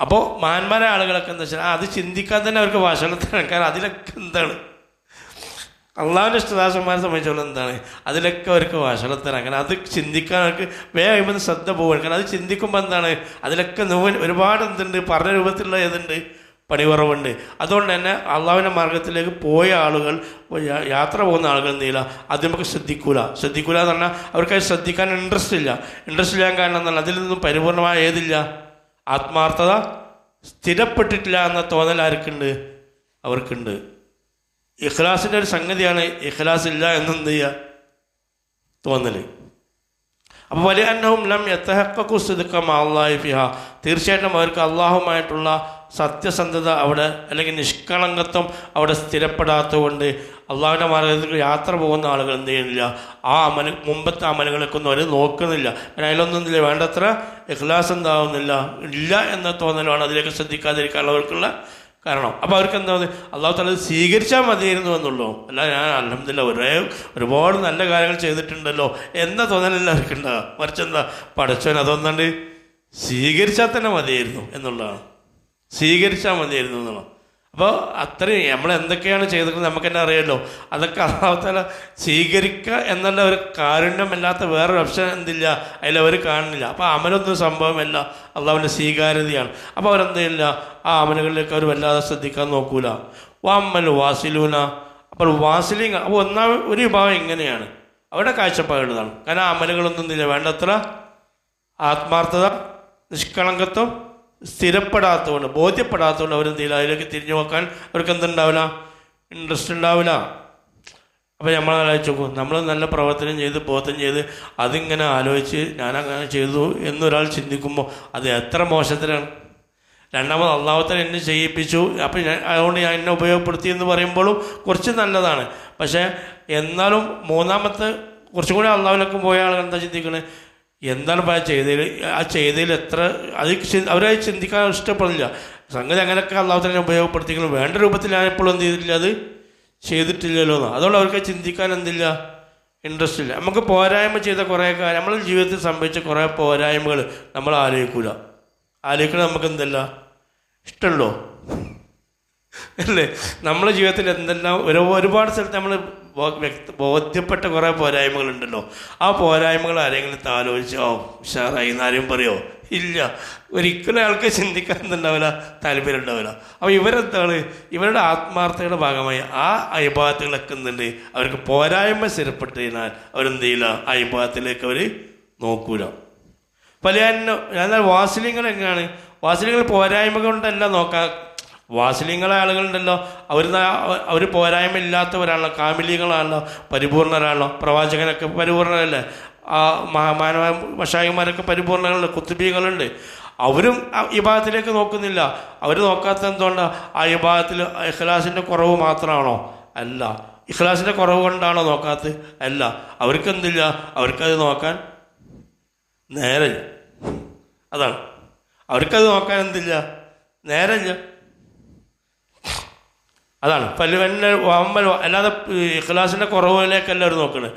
അപ്പോൾ മാന്മാരായ ആളുകളൊക്കെ എന്താ വെച്ചാൽ അത് ചിന്തിക്കാൻ തന്നെ അവർക്ക് ഭാഷണത്തിലാണ് കാരണം അതിലൊക്കെ എന്താണ്? അള്ളാഹുവിന്റെ ഇഷ്ടദാസന്മാരെ സംബന്ധിച്ചോളം എന്താണ്? അതിലൊക്കെ അവർക്ക് ഭാഷണത്തിലാണ് അങ്ങനെ അത് ചിന്തിക്കാൻ അവർക്ക് വേഗം ശ്രദ്ധ പോവുകയാണ്. കാരണം അത് ചിന്തിക്കുമ്പോൾ എന്താണ്? അതിലൊക്കെ നൂൻ ഒരുപാട് എന്തുണ്ട്? പറഞ്ഞ രൂപത്തിലുള്ള ഏതുണ്ട് പണി കുറവുണ്ട് അതുകൊണ്ട് തന്നെ അള്ളാഹുവിന്റെ മാർഗത്തിലേക്ക് പോയ ആളുകൾ യാത്ര പോകുന്ന ആളുകൾ എന്ത് ചെയ്യില്ല? അത് നമുക്ക് ശ്രദ്ധിക്കൂല. ശ്രദ്ധിക്കൂല എന്ന് പറഞ്ഞാൽ അവർക്ക് ശ്രദ്ധിക്കാൻ ഇൻട്രസ്റ്റ് ഇല്ല. ഇൻട്രസ്റ്റ് ഇല്ലാൻ കാരണം എന്താണ് അതിൽ നിന്നും പരിപൂർണമായ ഏതില്ല? ആത്മാർത്ഥത സ്ഥിരപ്പെട്ടിട്ടില്ല എന്ന തോന്നൽ ആർക്കുണ്ട്? അവർക്കുണ്ട്. ഇഖ്ലാസിന്റെ ഒരു സംഗതിയാണ് ഇഖ്ലാസ് ഇല്ല എന്നെന്ത് ചെയ്യുക തോന്നൽ അപ്പോൾ വലിയ അന്നവും ലം എത്തഹക്കു സിദുക്കം അള്ളാഹി ഫിഹ. തീർച്ചയായിട്ടും അവർക്ക് അള്ളാഹുമായിട്ടുള്ള സത്യസന്ധത അവിടെ അല്ലെങ്കിൽ നിഷ്കളങ്കത്വം അവിടെ സ്ഥിരപ്പെടാത്തതുകൊണ്ട് അള്ളാഹുവിന്റെ മാർഗത്തിൽ യാത്ര പോകുന്ന ആളുകൾ എന്ത് ചെയ്യുന്നില്ല? ആ അമല മുമ്പത്തെ അമലുകളൊക്കെ അവർ നോക്കുന്നില്ല. പിന്നെ അതിലൊന്നും ഇല്ല വേണ്ടത്ര ഇഖ്ലാസ് എന്താവുന്നില്ല ഇല്ല എന്ന തോന്നലാണ് അതിലേക്ക് ശ്രദ്ധിക്കാതിരിക്കാനുള്ളവർക്കുള്ള കാരണം. അപ്പോൾ അവർക്ക് എന്താ അള്ളാഹു തല സ്വീകരിച്ചാൽ മതിയായിരുന്നു എന്നുള്ളൂ. അല്ല ഞാൻ അലഹമില്ല ഒരേ ഒരുപാട് നല്ല കാര്യങ്ങൾ ചെയ്തിട്ടുണ്ടല്ലോ എന്ന തോന്നലല്ല അവർക്കുണ്ടാകുക മറിച്ച് എന്താ? പഠിച്ചവൻ അതൊന്നാണ്ട് സ്വീകരിച്ചാൽ തന്നെ മതിയായിരുന്നു എന്നുള്ളതാണ്. സ്വീകരിച്ചാൽ മതിയായിരുന്നു എന്നുള്ളത് അപ്പോൾ അത്രയും നമ്മൾ എന്തൊക്കെയാണ് ചെയ്തിരിക്കുന്നത് നമുക്ക് തന്നെ അറിയാമല്ലോ അതൊക്കെ അതാവത്തല്ല സ്വീകരിക്കുക എന്നുള്ള ഒരു കാരുണ്യമല്ലാത്ത വേറൊരു ഓപ്ഷൻ എന്തില്ല. അതിലവർ കാണുന്നില്ല. അപ്പോൾ അമലൊന്നും സംഭവമല്ല. അള്ളാഹുവിന്റെ സ്വീകാര്യതയാണ്. അപ്പോൾ അവരെന്തില്ല ആ അമലുകളിലേക്ക് അവർ വല്ലാതെ ശ്രദ്ധിക്കാൻ നോക്കൂല. വാമ്മൽ വാസിലൂന. അപ്പോൾ വാസിലിയും അപ്പോൾ ഒന്നാം ഒരു വിഭാഗം ഇങ്ങനെയാണ്. അവരുടെ കാഴ്ചപ്പാടുകളാണ് കാരണം അമലുകളൊന്നും ഇല്ല വേണ്ടത്ര ആത്മാർത്ഥത നിഷ്കളങ്കത്വം സ്ഥിരപ്പെടാത്തതുകൊണ്ട് ബോധ്യപ്പെടാത്തതുകൊണ്ട് അവരെന്ത് ചെയ്യില്ല? അതിലേക്ക് തിരിഞ്ഞു നോക്കാൻ അവർക്ക് എന്തുണ്ടാവില്ല? ഇൻട്രസ്റ്റ് ഉണ്ടാവില്ല. അപ്പോൾ നമ്മൾ ആലോചിച്ച് നോക്കും. നമ്മൾ നല്ല പ്രവർത്തനം ചെയ്ത് ബോധം ചെയ്ത് അതിങ്ങനെ ആലോചിച്ച് ഞാൻ അങ്ങനെ ചെയ്തു എന്നൊരാൾ ചിന്തിക്കുമ്പോൾ അത് എത്ര മോശത്തിലാണ്. രണ്ടാമത് അള്ളാഹുത്തൻ എന്നെ ചെയ്യിപ്പിച്ചു. അപ്പം ഞാൻ അതുകൊണ്ട് ഞാൻ എന്നെ ഉപയോഗപ്പെടുത്തി എന്ന് പറയുമ്പോഴും കുറച്ച് നല്ലതാണ്. പക്ഷേ എന്നാലും മൂന്നാമത്തെ കുറച്ചും കൂടി അള്ളാഹുലൊക്കെ പോയ ആളുകൾ എന്താ ചിന്തിക്കണത് എന്താണ് ഇപ്പോൾ ആ ചെയ്തതിൽ? ആ ചെയ്തതിൽ എത്ര അത് അവരത് ചിന്തിക്കാൻ ഇഷ്ടപ്പെടുന്നില്ല. സംഗതി അങ്ങനെയൊക്കെ അള്ളാഹുത്തന്നെ ഉപയോഗപ്പെടുത്തിക്കണം വേണ്ട രൂപത്തിൽ ഞാൻ എപ്പോഴും എന്ത് ചെയ്തിട്ടില്ല അത് ചെയ്തിട്ടില്ലല്ലോ എന്ന്. അതുകൊണ്ട് അവർക്ക് ചിന്തിക്കാൻ എന്തില്ല? ഇൻട്രസ്റ്റ് ഇല്ല. നമുക്ക് പോരായ്മ ചെയ്ത കുറേ കാര്യം നമ്മളെ ജീവിതത്തിൽ സംഭവിച്ച കുറേ പോരായ്മകൾ നമ്മൾ ആലോചിക്കൂല. ആലോചിക്കണ നമുക്ക് എന്തല്ല? ഇഷ്ടമുണ്ടോ? അല്ലേ? നമ്മുടെ ജീവിതത്തിൽ എന്തെല്ലാം ഒരു ഒരുപാട് സ്ഥലത്ത് നമ്മൾ ബോധ്യപ്പെട്ട കുറേ പോരായ്മകളുണ്ടല്ലോ. ആ പോരായ്മകൾ ആരെങ്കിലും ആലോചിച്ചോ? ഉഷാറായി. എന്നാരും പറയോ? ഇല്ല. ഒരിക്കലും ആൾക്ക് ചിന്തിക്കാൻ ഉണ്ടാവില്ല താല്പര്യം ഉണ്ടാവില്ല അപ്പോൾ ഇവരെന്താണ്? ഇവരുടെ ആത്മാർത്ഥതയുടെ ഭാഗമായി ആ അയഭാഗത്തുകളൊക്കെ എന്തുണ്ട്? അവർക്ക് പോരായ്മ സ്ഥിരപ്പെട്ട് കഴിഞ്ഞാൽ അവരെന്ത് ചെയ്യില്ല ആ അയഭാഗത്തിലേക്ക് അവർ നോക്കൂല. പല ഞാൻ വാസലിങ്ങൾ എങ്ങനെയാണ്? വാസലിങ്ങൾ പോരായ്മ കൊണ്ടല്ല നോക്കാൻ വാസലിങ്ങളെ ആളുകളുണ്ടല്ലോ. അവർ അവർ പോരായ്മ ഇല്ലാത്തവരാണല്ലോ കാമിലികളാണല്ലോ പരിപൂർണരാണല്ലോ പ്രവാചകനൊക്കെ പരിപൂർണരല്ലേ? ആ മാനവ മഷായിമാരൊക്കെ പരിപൂർണകളുണ്ട് കുത്തുബികളുണ്ട്. അവരും ഈ ഭാഗത്തിലേക്ക് നോക്കുന്നില്ല. അവർ നോക്കാത്ത എന്തുകൊണ്ടാണ് ആ വിഭാഗത്തിൽ ഇഖ്ലാസിന്റെ കുറവ് മാത്രമാണോ അല്ല. ഇഖ്ലാസിന്റെ കുറവ് കൊണ്ടാണോ നോക്കാത്തത്? അല്ല. അവർക്ക് എന്തില്ല അവർക്കത് നോക്കാൻ നേരമില്ല. അതാണ്. അവർക്കത് നോക്കാൻ എന്തില്ല? നേരമില്ല. അതാണ്. പല്ലുവന്നെ വാമ്പൽ അല്ലാതെ ഇഖ്ലാസിന്റെ കുറവിലേക്കല്ല അവർ നോക്കുന്നത്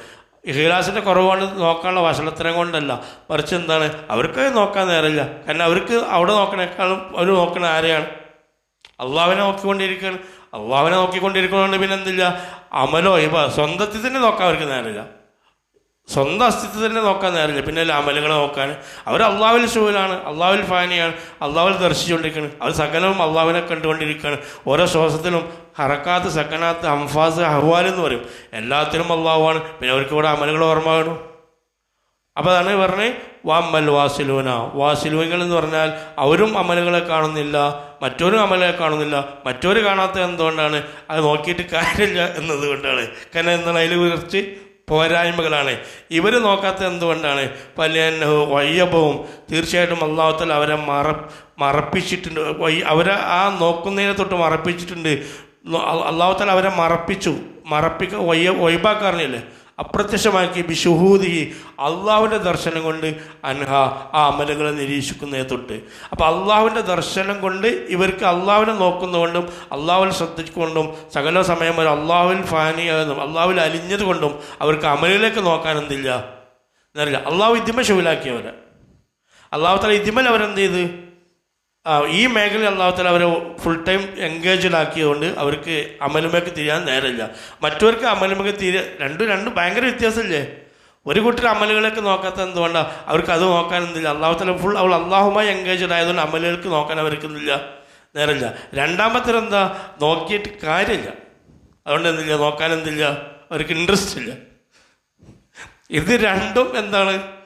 ഇഖ്ലാസിന്റെ കുറവാണ് നോക്കാനുള്ള വഷളത്തരം കൊണ്ടല്ല. മറിച്ച് എന്താണ്? അവർക്ക് നോക്കാൻ നേരമില്ല. കാരണം അവർക്ക് അവിടെ നോക്കണേക്കാളും അവർ നോക്കണ ആരെയാണ്? അള്ളാവിനെ നോക്കിക്കൊണ്ടിരിക്കുകയാണ്. അള്ളാവിനെ നോക്കിക്കൊണ്ടിരിക്കുന്നതുകൊണ്ട് പിന്നെ എന്തില്ല? അമലോ ഇവ സ്വന്തത്തിൽ തന്നെ നോക്കാൻ അവർക്ക് നേരമില്ല. സ്വന്തം അസ്തിത്വത്തിൽ തന്നെ നോക്കാൻ നേരമില്ല. പിന്നെ അമലുകളെ നോക്കാൻ? അവർ അള്ളാവിൽ ഷൂലാണ് അള്ളാവിൽ ഫാനിയാണ് അള്ളാവിൽ ദർശിച്ചുകൊണ്ടിരിക്കുകയാണ്. അവർ സകലവും അള്ളാവിനെ കണ്ടുകൊണ്ടിരിക്കുകയാണ്. ഓരോ ശ്വാസത്തിലും ഹറക്കാത്ത് സക്കനാത്ത് അംഫാസ് അഹ്വാൽ എന്ന് പറയും. എല്ലാത്തിനും അള്ളാഹുവാണ് പിന്നെ അവർക്ക് ഇവിടെ അമലുകൾ ഓർമ്മ വേണം. അപ്പോൾ അതാണ് പറഞ്ഞത് വാമ്മൽ വാസിലൂന. വാസിലൂങ്ങൾ എന്ന് പറഞ്ഞാൽ അവരും അമലുകളെ കാണുന്നില്ല മറ്റൊരും അമലുകളെ കാണുന്നില്ല. മറ്റൊരു കാണാത്ത എന്തുകൊണ്ടാണ്? അത് നോക്കിയിട്ട് കാര്യമില്ല എന്നതുകൊണ്ടാണ്. കാരണം എന്താണ്? അതിൽ കുറച്ച് പോരായ്മകളാണ്. ഇവർ നോക്കാത്ത എന്തുകൊണ്ടാണ്? പല വയ്യപ്പവും തീർച്ചയായിട്ടും അള്ളാഹുത്തൽ അവരെ മറ മറപ്പിച്ചിട്ടുണ്ട്. അവരെ ആ നോക്കുന്നതിനെ തൊട്ട് മറപ്പിച്ചിട്ടുണ്ട്. അള്ളാഹുത്തൽ അവരെ മറപ്പിച്ചു. മറപ്പിക്ക വയ്യ ഒഴിവാക്കാറില്ലേ അപ്രത്യക്ഷമാക്കി ബിഷുഹൂദി അള്ളാഹുവിന്റെ ദർശനം കൊണ്ട് അൻഹ ആ അമലുകളെ നിരീക്ഷിക്കുന്നതിനെ തൊട്ട്. അപ്പോൾ അള്ളാഹുവിന്റെ ദർശനം കൊണ്ട് ഇവർക്ക് അള്ളാഹുവിനെ നോക്കുന്നതുകൊണ്ടും അള്ളാഹുവിൽ ശ്രദ്ധിച്ചുകൊണ്ടും സകല സമയം ഒരു അള്ളാഹുവിൽ ഫാനിയാകുന്നതും അള്ളാഹുവിൽ അലിഞ്ഞത് കൊണ്ടും അവർക്ക് അമലിലേക്ക് നോക്കാൻ എന്തില്ല? എന്നറിയില്ല. അള്ളാഹു ഇതിമ ശൂലാക്കിയവരെ. അള്ളാഹു തല ഇതിമൽ അവരെന്ത് ചെയ്ത്? ഈ മേഖലയിൽ അള്ളാഹുത്തല അവരെ ഫുൾ ടൈം എൻഗേജ്ഡ് ആക്കിയതുകൊണ്ട് അവർക്ക് അമലുമേക്ക് തിരിയാൻ നേരമില്ല. മറ്റവർക്ക് അമലുമേക്ക് തിരി രണ്ടും രണ്ടും ഭയങ്കര വ്യത്യാസമില്ലേ? ഒരു കൂട്ടർ അമലുകളൊക്കെ നോക്കാത്ത എന്തുകൊണ്ടാണ് അവർക്ക് അത് നോക്കാൻ എന്തില്ല. അള്ളാഹുത്തല ഫുൾ അവൾ അള്ളാഹുമായി എൻഗേജ്ഡ് ആയതുകൊണ്ട് അമലുകൾക്ക് നോക്കാൻ അവർക്കൊന്നുമില്ല നേരമില്ല. രണ്ടാമത്തെ എന്താ? നോക്കിയിട്ട് കാര്യമില്ല. അതുകൊണ്ട് എന്തില്ല? നോക്കാൻ എന്തില്ല? അവർക്ക് ഇൻട്രസ്റ്റ് ഇല്ല. ഇത് രണ്ടും എന്താണ്?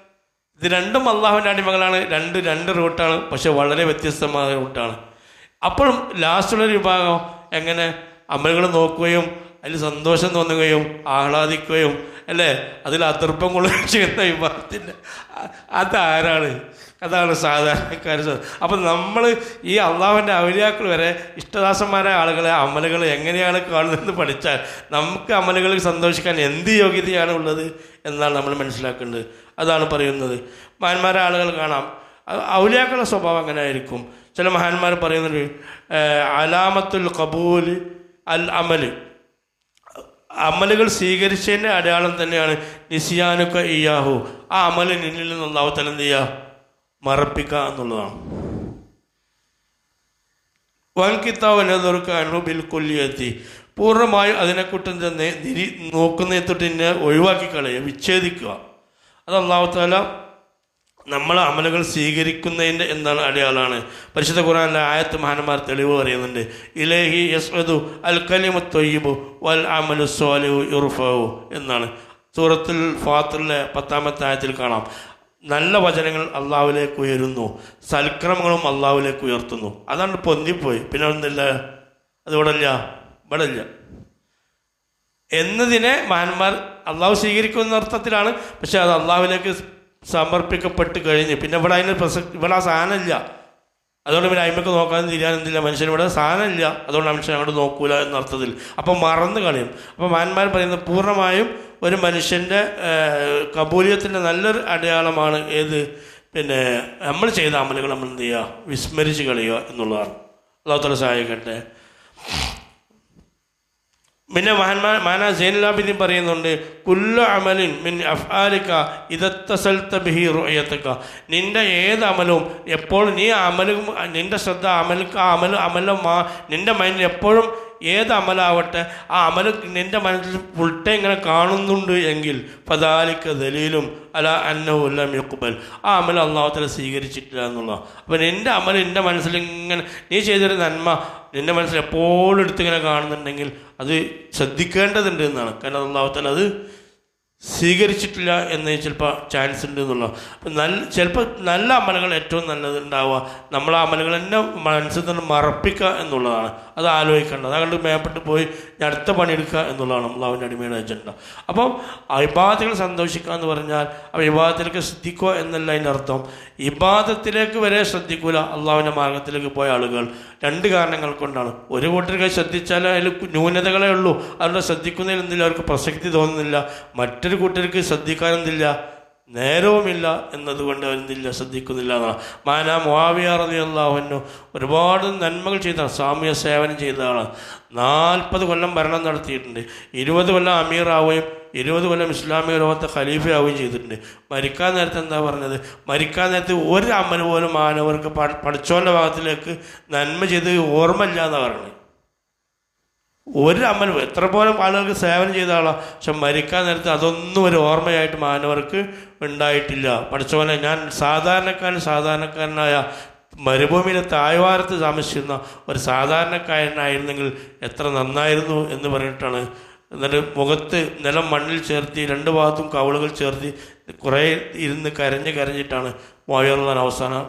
ഇത് രണ്ടും അള്ളാഹുവിന്റെ അടിമകളാണ്. രണ്ട് രണ്ട് റൂട്ടാണ്. പക്ഷെ വളരെ വ്യത്യസ്തമായ റൂട്ടാണ്. അപ്പോഴും ലാസ്റ്റുള്ള വിഭാഗം എങ്ങനെ അമലുകൾ നോക്കുകയും അതിൽ സന്തോഷം തോന്നുകയും ആഹ്ലാദിക്കുകയും അല്ലേ? അതിൽ അതിർപ്പം കൊള്ളുകയും ചെയ്യുന്ന വിഭാഗത്തിന്റെ അതാരാണ്? അതാണ് സാധാരണക്കാർ അപ്പം നമ്മൾ ഈ അള്ളാഹുവിന്റെ അവലിയാക്കൾ വരെ ഇഷ്ടദാസന്മാരായ ആളുകളെ അമലുകൾ എങ്ങനെയാണ് കാണുന്നതെന്ന് പഠിച്ചാൽ നമുക്ക് അമലുകളിൽ സന്തോഷിക്കാൻ എന്ത് യോഗ്യതയാണ് ഉള്ളത് എന്നാണ് നമ്മൾ മനസ്സിലാക്കേണ്ടത്. അതാണ് പറയുന്നത്. മഹാന്മാരായ ആളുകൾ കാണാം. ഔലിയാക്കളുടെ സ്വഭാവം അങ്ങനെ ആയിരിക്കും ചില മഹാന്മാർ പറയുന്നുണ്ട് അലാമത്തുൽ കബൂൽ അൽ അമൽ അമലുകൾ സ്വീകരിച്ചതിന്റെ അടയാളം തന്നെയാണ് നിസിയാനുക്ക ഇയാഹു ആ അമൽ നിന്നിൽ നിന്ന് എന്ത് ചെയ്യുക മറപ്പിക്കുക എന്നുള്ളതാണ്. വൻകിത്താവ് നെതുർക്ക് അനുബിൽ കൊല്ലിയെത്തി. പൂർണമായും അതിനെക്കുറ്റം തന്നെ നിരി നോക്കുന്ന തൊട്ട് തന്നെ ഒഴിവാക്കി കളയുക വിച്ഛേദിക്കുക. അത് അള്ളാഹുത്താല നമ്മൾ അമലുകൾ സ്വീകരിക്കുന്നതിന്റെ എന്താണ് അടയാളാണ് പരിശുദ്ധ ഖുറാനിലെ ആയത്ത് മഹാന്മാർ തെളിവ് പറയുന്നുണ്ട്. ഇലേഹി യസ്വദു അൽ കലിമു തൊയ്യബു വൽ അമലു സോലു ഇറുഫു എന്നാണ്. സൂറത്തുൽ ഫാത്തിലെ പത്താമത്തെ ആയത്തിൽ കാണാം. നല്ല വചനങ്ങൾ അള്ളാഹുലേക്ക് ഉയരുന്നു. സൽക്രമങ്ങളും അള്ളാഹുലേക്ക് ഉയർത്തുന്നു. അതാണ് പൊന്തിപ്പോയി. പിന്നെ ഒന്നില്ല അതിവിടെ ഇല്ല ഇവിടെ ഇല്ല എന്നതിനെ മഹാന്മാർ അള്ളാഹു സ്വീകരിക്കുന്ന അർത്ഥത്തിലാണ്. പക്ഷെ അത് അള്ളാഹുവിലേക്ക് സമർപ്പിക്കപ്പെട്ട് കഴിഞ്ഞ്. പിന്നെ ഇവിടെ അതിന് പ്രസക്തി ഇവിടെ ആ സാധനമില്ല. അതുകൊണ്ട് പിന്നെ അയിമക്ക് നോക്കാൻ തിരിയാനെന്തില്ല മനുഷ്യൻ ഇവിടെ സാധനമില്ല. അതുകൊണ്ട് മനുഷ്യൻ അങ്ങോട്ട് നോക്കൂല എന്ന അർത്ഥത്തിൽ അപ്പം മറന്നു കളയും. അപ്പം മാന്മാർ പറയുന്നത് പൂർണമായും ഒരു മനുഷ്യന്റെ കബൂലിയത്തിന്റെ നല്ലൊരു അടയാളമാണ് ഏത്? പിന്നെ നമ്മൾ ചെയ്ത അമലുകൾ നമ്മൾ എന്ത് ചെയ്യുക? വിസ്മരിച്ച് കളയുക എന്നുള്ളതാണ്. അള്ളാഹുത്തല സഹായിക്കട്ടെ. പിന്നെ മഹാന്മാ മാന സൈനുലാബിദ്ദീൻ പറയുന്നുണ്ട് കുല്ല അമലിൻ മിൻ അഫ്ആലിക്ക ഇതത്തസൽത്ത ബിഹി റോയത്തക്ക നിന്റെ ഏത് അമലും എപ്പോഴും നീ അമലും നിന്റെ ശ്രദ്ധ അമൽക്ക് അമൽ അമലും മാ നിന്റെ മൈൻഡിൽ എപ്പോഴും ഏത് അമലാവട്ടെ ആ അമൽ എന്റെ മനസ്സിൽ ഉൾട്ടെ ഇങ്ങനെ കാണുന്നുണ്ട് എങ്കിൽ പതാലിക്ക ദലീലും അല അന്നഹുല്ലം യക്കുബൽ ആ അമൽ അള്ളാഹുത്തല സ്വീകരിച്ചിട്ടില്ല എന്നുള്ള അപ്പം എന്റെ അമൽ എന്റെ മനസ്സിൽ ഇങ്ങനെ നീ ചെയ്തൊരു നന്മ എന്റെ മനസ്സിൽ എപ്പോഴും എടുത്തിങ്ങനെ കാണുന്നുണ്ടെങ്കിൽ അത് ശ്രദ്ധിക്കേണ്ടതുണ്ട് എന്നാണ്. കാരണം അള്ളാഹുത്തല അത് സ്വീകരിച്ചിട്ടില്ല എന്ന് ചിലപ്പോൾ ചാൻസ് ഉണ്ട് എന്നുള്ളത് അപ്പം നല്ല ചിലപ്പോൾ നല്ല അമലുകൾ ഏറ്റവും നല്ലത് ഉണ്ടാവുക നമ്മൾ ആ അമലുകൾ തന്നെ മനസ്സിൽ തന്നെ മറപ്പിക്കുക എന്നുള്ളതാണ്. അത് ആലോചിക്കേണ്ടത് അതുകൊണ്ട് മേപ്പെട്ട് പോയി അടുത്ത പണിയെടുക്കുക എന്നുള്ളതാണ് അവന്റെ അടിമയുടെ അജണ്ട അപ്പം ഇബാദത്തിൽ സന്തോഷിക്കുക എന്ന് പറഞ്ഞാൽ ആ വിവാദത്തിലേക്ക് ശ്രദ്ധിക്കുക എന്നല്ല അതിന്റെ അർത്ഥം. ഇബാദത്തിലേക്ക് വരെ ശ്രദ്ധിക്കൂല അള്ളാഹുവിന്റെ മാർഗത്തിലേക്ക് പോയ ആളുകൾ. രണ്ട് കാരണങ്ങൾ കൊണ്ടാണ്. ഒരു കൂട്ടർക്ക് ശ്രദ്ധിച്ചാൽ അതിൽ ന്യൂനതകളേ ഉള്ളൂ. അവരുടെ ശ്രദ്ധിക്കുന്നതിൽ എന്തില്ല അവർക്ക് പ്രസക്തി തോന്നുന്നില്ല. മറ്റൊരു കൂട്ടർക്ക് ശ്രദ്ധിക്കാനെന്തില്ല? നേരവുമില്ല എന്നതുകൊണ്ട് അവരെന്തില്ല? ശ്രദ്ധിക്കുന്നില്ല എന്നാണ്. മാന മുവാവിയാറതി അള്ളാഹുവിനു ഒരുപാട് നന്മകൾ ചെയ്ത സാമൂഹ്യ സേവനം ചെയ്ത ആളാണ്. നാൽപ്പത് കൊല്ലം ഭരണം നടത്തിയിട്ടുണ്ട്. ഇരുപത് കൊല്ലം അമീറാവുകയും ഇരുപത് കൊല്ലം ഇസ്ലാമിക ലോകത്തെ ഖലീഫയാവുകയും ചെയ്തിട്ടുണ്ട്. മരിക്കാൻ നേരത്തെ എന്താ പറഞ്ഞത്? മരിക്കാൻ നേരത്തെ ഒരു അമൽ പോലും മാനവർക്ക് പഠ- പഠിച്ചോന്റെ ഭാഗത്തിലേക്ക് നന്മ ചെയ്ത് ഓർമ്മയില്ല എന്നാണ് പറയുന്നത് ഒരു അമലും എത്ര പോലും ആളുകൾക്ക് സേവനം ചെയ്ത ആളാണ് പക്ഷെ മരിക്കാൻ നേരത്ത് അതൊന്നും ഒരു ഓർമ്മയായിട്ട് മാനവർക്ക് ഉണ്ടായിട്ടില്ല. പഠിച്ചപോലെ ഞാൻ സാധാരണക്കാരൻ സാധാരണക്കാരനായ മരുഭൂമിയിലെ താഴ്വാരത്ത് താമസിക്കുന്ന ഒരു സാധാരണക്കാരനായിരുന്നെങ്കിൽ എത്ര നന്നായിരുന്നു എന്ന് പറഞ്ഞിട്ടാണ്. എന്നിട്ട് മുഖത്ത് നിലം മണ്ണിൽ ചേർത്തി രണ്ട് ഭാഗത്തും കവളുകൾ ചേർത്തി കുറേ ഇരുന്ന് കരഞ്ഞ് കരഞ്ഞിട്ടാണ് മോയറുള്ള അവസാനം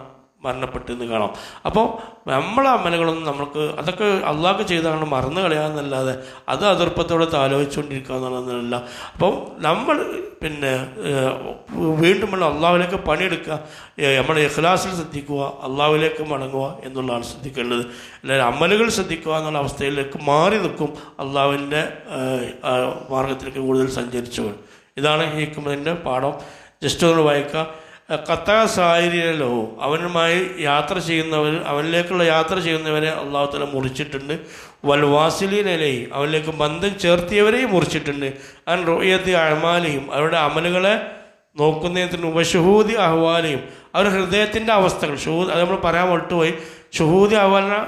മരണപ്പെട്ടെന്ന് കാണാം. അപ്പോൾ നമ്മളെ അമലുകളൊന്നും നമുക്ക് അതൊക്കെ അള്ളാഹ് ചെയ്താണ് മറന്നു കളയാന്നല്ലാതെ അത് അതിർപ്പത്തോടെ ആലോചിച്ചുകൊണ്ടിരിക്കുക എന്നുള്ളതല്ല. അപ്പം നമ്മൾ പിന്നെ വീണ്ടും നമ്മൾ അള്ളാഹുലേക്ക് പണിയെടുക്കുക നമ്മുടെ ഇഖ്ലാസിൽ ശ്രദ്ധിക്കുക അള്ളാഹുലേക്ക് മടങ്ങുക എന്നുള്ളതാണ് ശ്രദ്ധിക്കേണ്ടത്. അല്ലെങ്കിൽ അമലുകൾ ശ്രദ്ധിക്കുക എന്നുള്ള അവസ്ഥയിലേക്ക് മാറി നിൽക്കും അള്ളാഹുവിന്റെ മാർഗത്തിലേക്ക് കൂടുതൽ സഞ്ചരിച്ചു ഇതാണ് ഹിക്മത്തിന്റെ പാഠം. ജസ്റ്റ് ഒന്ന് വായിക്കുക കത്താ സായിരിയല്ലോ അവനുമായി യാത്ര ചെയ്യുന്നവർ അവനിലേക്കുള്ള യാത്ര ചെയ്യുന്നവരെ അള്ളാഹു തല മുറിച്ചിട്ടുണ്ട്. വൽവാസിലീനലേ അവനിലേക്ക് ബന്ധം ചേർത്തിയവരെയും മുറിച്ചിട്ടുണ്ട്. അൻ റോയത്തി അഴമാലയും അവരുടെ അമലുകളെ നോക്കുന്നതിന് ഉപഷഹൂദി അഹ്വാലയും അവരുടെ ഹൃദയത്തിന്റെ അവസ്ഥകൾ ഷുഹൂ അത് നമ്മൾ പറയാൻ വിട്ടുപോയി ഷുഹൂതി അഹ്വാല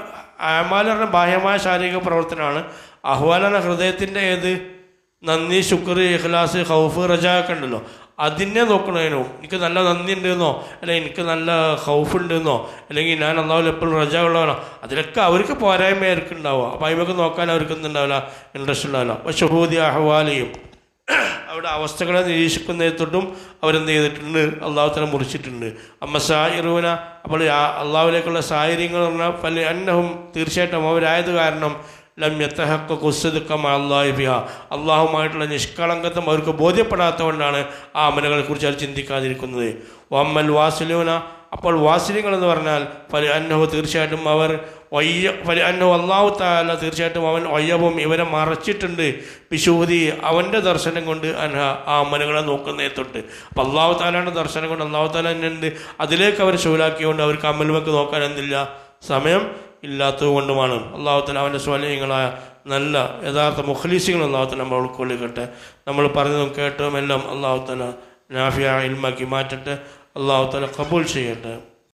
പറഞ്ഞ ബാഹ്യമായ ശാരീരിക പ്രവർത്തനമാണ്. അഹ്വാലാണ് ഹൃദയത്തിന്റെ ഏത്? നന്ദി ശുക്ർ ഇഖ്ലാസ് ഹൗഫ് റജ ഒക്കെ ഉണ്ടല്ലോ. അതിനെ നോക്കണേനോ. എനിക്ക് നല്ല നന്ദി ഉണ്ടെന്നോ അല്ലെങ്കിൽ എനിക്ക് നല്ല ഹൗഫ് ഉണ്ടെന്നോ അല്ലെങ്കിൽ ഞാൻ അള്ളാഹുൽ എപ്പോഴും റജ ഉള്ളവനോ അതിലൊക്കെ അവർക്ക് പോരായ്മയായിരിക്കും ഉണ്ടാവുക അപ്പോൾ അതിമൊക്കെ നോക്കാൻ അവർക്ക് എന്തുണ്ടാവില്ല ഇൻട്രസ്റ്റ് ഉണ്ടാവില്ല. അപ്പോൾ ഷഹൂദി അഹ്വാലിയും അവിടെ അവസ്ഥകളെ നിരീക്ഷിക്കുന്നതിന് അവരെന്ത് ചെയ്തിട്ടുണ്ട്? അള്ളാഹു തന്നെ മുറിച്ചിട്ടുണ്ട്. അമ്മ സായിറൂന അപ്പോൾ അള്ളാഹുലേക്കുള്ള സാഹചര്യങ്ങൾ പറഞ്ഞാൽ പല അന്നഹും തീർച്ചയായിട്ടും അവരായത് കാരണം ലം യത്തഹക്ക കുസ്സതുക്കം അള്ളാഹി ബിഹ. അള്ളാഹുമായിട്ടുള്ള നിഷ്കളങ്കത്വം അവർക്ക് ബോധ്യപ്പെടാത്തതുകൊണ്ടാണ് ആ അമലുകളെക്കുറിച്ച് അവർ ചിന്തിക്കാതിരിക്കുന്നത്. വമ്മൽ വാസുലൂന. അപ്പോൾ വാസുലിങ്ങൾ എന്ന് പറഞ്ഞാൽ പല അന്നഹു തീർച്ചയായിട്ടും അവർ വയ്യ പല അന്നഹു അള്ളാഹു താല തീർച്ചയായിട്ടും അവൻ വയ്യവും ഇവരെ മറച്ചിട്ടുണ്ട്. പിശൂതി അവന്റെ ദർശനം കൊണ്ട് അൻഹ ആ അമലുകളെ നോക്കുന്നേ തൊട്ട്. അപ്പം അള്ളാഹു താലയുടെ ദർശനം കൊണ്ട് അള്ളാഹു താല തന്നെ ഉണ്ട് അതിലേക്ക് അവർ ശൂലാക്കിയതുകൊണ്ട് അവർക്ക് അമലുമൊക്കെ നോക്കാൻ എന്തില്ല? സമയം ഇല്ലാത്തത് കൊണ്ടുമാണ്. അള്ളാഹു താല അവന്റെ സ്വലയങ്ങളായ നല്ല യഥാർത്ഥ മുഖലീസികൾ അള്ളാഹുത്തല നമ്മൾ ഉൾക്കൊള്ളിക്കട്ടെ നമ്മൾ പറഞ്ഞതും കേട്ടതും എല്ലാം അള്ളാഹു താല നാഫിയ ഇൽമാക്കി മാറ്റട്ടെ. അള്ളാഹുത്തല കബൂൽ ചെയ്യട്ടെ.